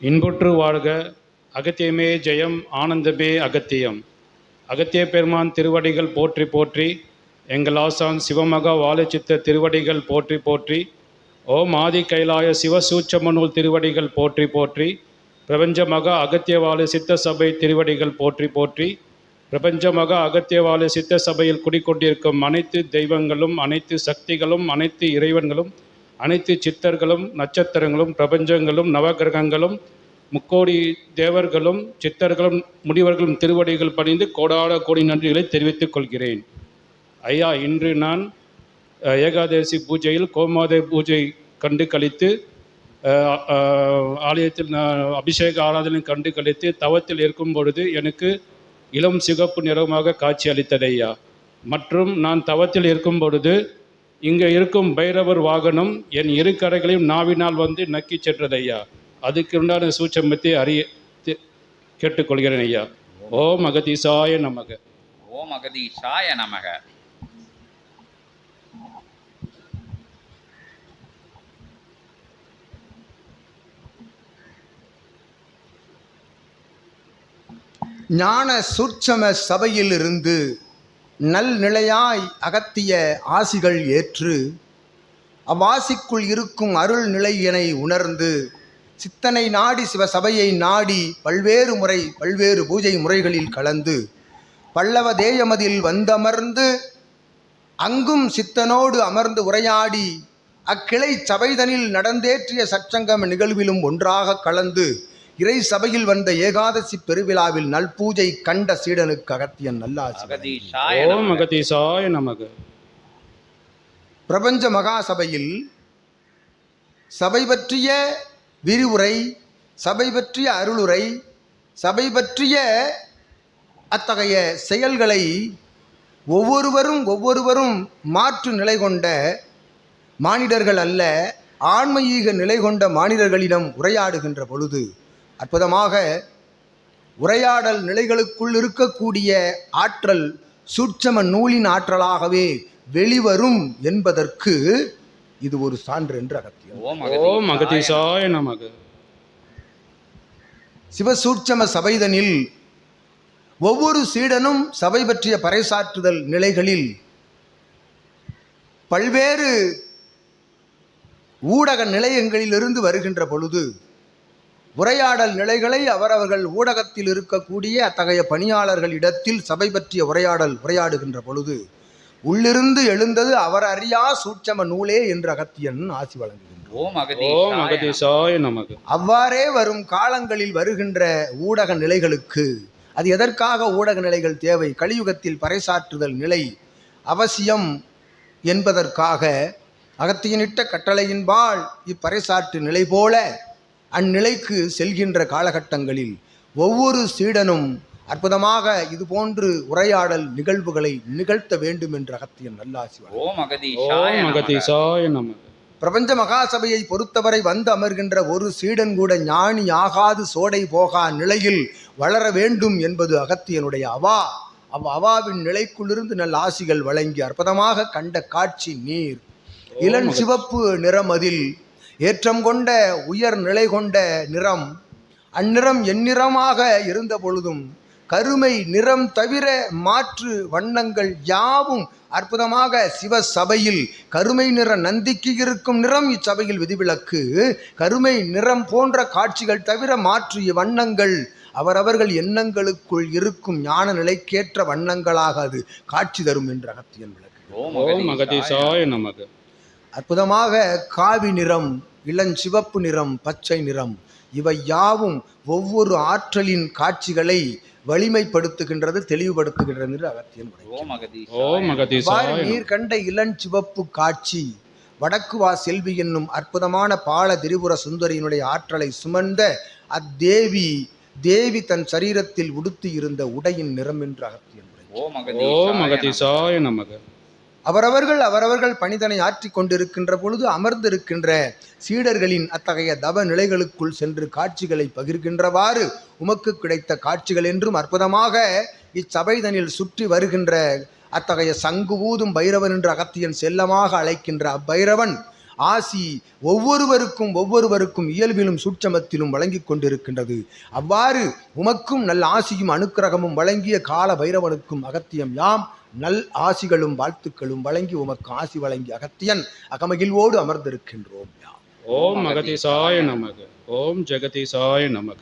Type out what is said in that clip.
இன்புற்று வாழ்க. அகத்தியமே ஜெயம் ஆனந்தமே அகத்தியம். அகத்திய பெருமான் திருவடிகள் போற்றி போற்றி எங்கள் ஆசான் சிவமகா வாழைச்சித்த திருவடிகள் போற்றி போற்றி ஓம் ஆதி கைலாய சிவசூச்சமநூல் திருவடிகள் போற்றி போற்றி பிரபஞ்ச மகா அகத்தியவாழ சித்த சபை திருவடிகள் போற்றி போற்றி பிரபஞ்ச மகா அகத்தியவாழ சித்த சபையில் குடிக்கொண்டிருக்கும் அனைத்து தெய்வங்களும் அனைத்து சக்திகளும் அனைத்து இறைவன்களும் அனைத்து சித்தர்களும் நட்சத்திரங்களும் பிரபஞ்சங்களும் நவகிரகங்களும் முக்கோடி தேவர்களும் சித்தர்களும் முனிவர்களும் திருவடிகள் பணிந்து கோடான கோடி நன்றிகளை தெரிவித்துக் கொள்கிறேன். ஐயா இன்று நான் ஏகாதசி பூஜையில் கோமாதே பூஜை கண்டு கழித்து ஆலயத்தில் நான் அபிஷேக ஆராதனை கண்டு கழித்து தவத்தில் இருக்கும் பொழுது எனக்கு இளம் சிகப்பு நிறமாக காட்சி அளித்தது ஐயா. மற்றும் நான் தவத்தில் இருக்கும் பொழுது இங்கே இருக்கும் பைரவர் வாகனம் என் இரு கரைகளையும் நாவினால் வந்து நக்கிச் சென்றது ஐயா. அதுக்கு உண்டான சூட்சமத்தை அறிய கேட்டுக்கொள்கிறேன் ஐயா. ஓம் அகதீசாய நமக. ஓம் அகதீஷாய நமக. ஞான சூட்சம சபையிலிருந்து நல் நிலையாய் அகத்திய ஆசிகள் ஏற்று அவ்வாசிக்குள் இருக்கும் அருள் நிலையினை உணர்ந்து சித்தனை நாடி சிவ சபையை நாடி பல்வேறு முறை பல்வேறு பூஜை முறைகளில் கலந்து பல்லவ தேயமதில் வந்தமர்ந்து அங்கும் சித்தனோடு அமர்ந்து உரையாடி அக்கிளை சபைதனில் நடந்தேற்றிய சற்சங்கம நிகழ்விலும் ஒன்றாக கலந்து இறை சபையில் வந்த ஏகாதசி பெருவிழாவில் நல்பூஜை கண்ட சீடனுக்கு அகத்தியன் நல்லாசி அகதீஷாய ஓம் நமக அகதீசாய நமக. பிரபஞ்ச மகாசபையில் சபை பற்றிய விரிவுரை சபை பற்றிய அருளுரை சபை பற்றிய அத்தகைய செயல்களை ஒவ்வொருவரும் ஒவ்வொருவரும் மாற்று நிலை கொண்ட மானிடர்கள் அல்ல ஆன்மீக நிலை கொண்ட மானிடர்களிடம் உரையாடுகின்ற பொழுது அற்புதமாக உரையாடல் நிலைகளுக்குள் இருக்கக்கூடிய ஆற்றல் சூட்சம நூலின் ஆற்றலாகவே வெளிவரும் என்பதற்கு இது ஒரு சான்று என்று அகத்தியம் ஓம் அகதீசாய நமக சிவசூட்சம சபைதனில் ஒவ்வொரு சீடனும் சபை பற்றிய பறைசாற்றுதல் நிலைகளில் பல்வேறு ஊடக நிலையங்களிலிருந்து வருகின்ற பொழுது உரையாடல் நிலைகளை அவரவர்கள் ஊடகத்தில் இருக்கக்கூடிய அத்தகைய பணியாளர்களிடத்தில் சபை பற்றிய உரையாடல் உரையாடுகின்ற பொழுது உள்ளிருந்து எழுந்தது அவர் அறியா சூட்சம நூலே என்று அகத்தியன் ஆசி வழங்குகின்றார் அவ்வாறே வரும் காலங்களில் வருகின்ற ஊடக நிலைகளுக்கு அது எதற்காக ஊடக நிலைகள் தேவை? கலியுகத்தில் பறைசாற்றுதல் நிலை அவசியம் என்பதற்காக அகத்தியனிட்ட கட்டளையின்பால் இப்பறைசாற்று நிலை போல அந்நிலைக்கு செல்கின்ற காலகட்டங்களில் ஒவ்வொரு சீடனும் அற்புதமாக இதுபோன்று உரையாடல் நிகழ்வுகளை நிகழ்த்த வேண்டும் என்று அகத்தியன் நல்லாசி. ஓம் அகதீஷாய பிரபஞ்ச மகாசபையை பொறுத்தவரை வந்து அமர்கின்ற ஒரு சீடன் கூட ஞானி ஆகாது சோடை போகா நிலையில் வளர வேண்டும் என்பது அகத்தியனுடைய அவா. அவ் அவாவின் நிலைக்குள்ளிருந்து நல்ல ஆசிகள் வழங்கி அற்புதமாக கண்ட காட்சி நீர். இளன் சிவப்பு நிறமதில் ஏற்றம் கொண்ட உயர் நிலை கொண்ட நிறம். அந்நிறம் எந்நிறமாக இருந்த பொழுதும் கருமை நிறம் தவிர மாற்று வண்ணங்கள் யாவும் அற்புதமாக சிவ சபையில் கருமை நிற நந்திக்கு இருக்கும் நிறம் இச்சபையில் விதிவிலக்கு. கருமை நிறம் போன்ற காட்சிகள் தவிர மாற்று வண்ணங்கள் அவரவர்கள் எண்ணங்களுக்குள் இருக்கும் ஞான நிலைக்கேற்ற வண்ணங்களாக அது காட்சி தரும் என்று அகத்தியன் விளக்கு அற்புதமாக காவி நிறம் இளஞ்சிவப்பு நிறம் பச்சை நிறம். இவை யாவும் ஒவ்வொரு ஆற்றலின் காட்சிகளை வலிமைப்படுத்துகின்றது தெளிவுபடுத்துகின்றது என்று அகத்தியன். நீர் கண்ட இளஞ்சிவப்பு காட்சி வடக்கு வா செல்வி என்னும் அற்புதமான பால திரிபுர சுந்தரியினுடைய ஆற்றலை சுமந்த அத்தேவி தேவி தன் சரீரத்தில் உடுத்தி இருந்த உடையின் நிறம் என்று அகத்தியன் நமக அகதீசாய நமக. அவரவர்கள் அவரவர்கள் பணிதனை ஆற்றி கொண்டிருக்கின்ற பொழுது அமர்ந்திருக்கின்ற சீடர்களின் அத்தகைய தவ நிலைகளுக்குள் சென்று காட்சிகளை பகிர்கின்றவாறு உமக்கு கிடைத்த காட்சிகள் என்றும் அற்புதமாக இச்சபைதனில் சுற்றி வருகின்ற அத்தகைய சங்கு ஊதும் பைரவன் என்று அகத்தியன் செல்லமாக அழைக்கின்ற அப்பைரவன் ஆசி ஒவ்வொருவருக்கும் ஒவ்வொருவருக்கும் இயல்பிலும் சூட்சமத்திலும் வழங்கிக் கொண்டிருக்கின்றது. அவ்வாறு உமக்கும் நல்ல ஆசியும் அனுக்கிரகமும் வழங்கிய கால பைரவனுக்கும் அகத்தியம் யாம். நல் ஆசிகளும் வாழ்த்துக்களும் வழங்கி உமக்கு ஆசி வழங்கி அகத்தியன் அகமகிழ்வோடு அமர்ந்திருக்கின்றோம். ஓம் அகதீசாய நமக. ஓம் ஜெகதீசாய நமக.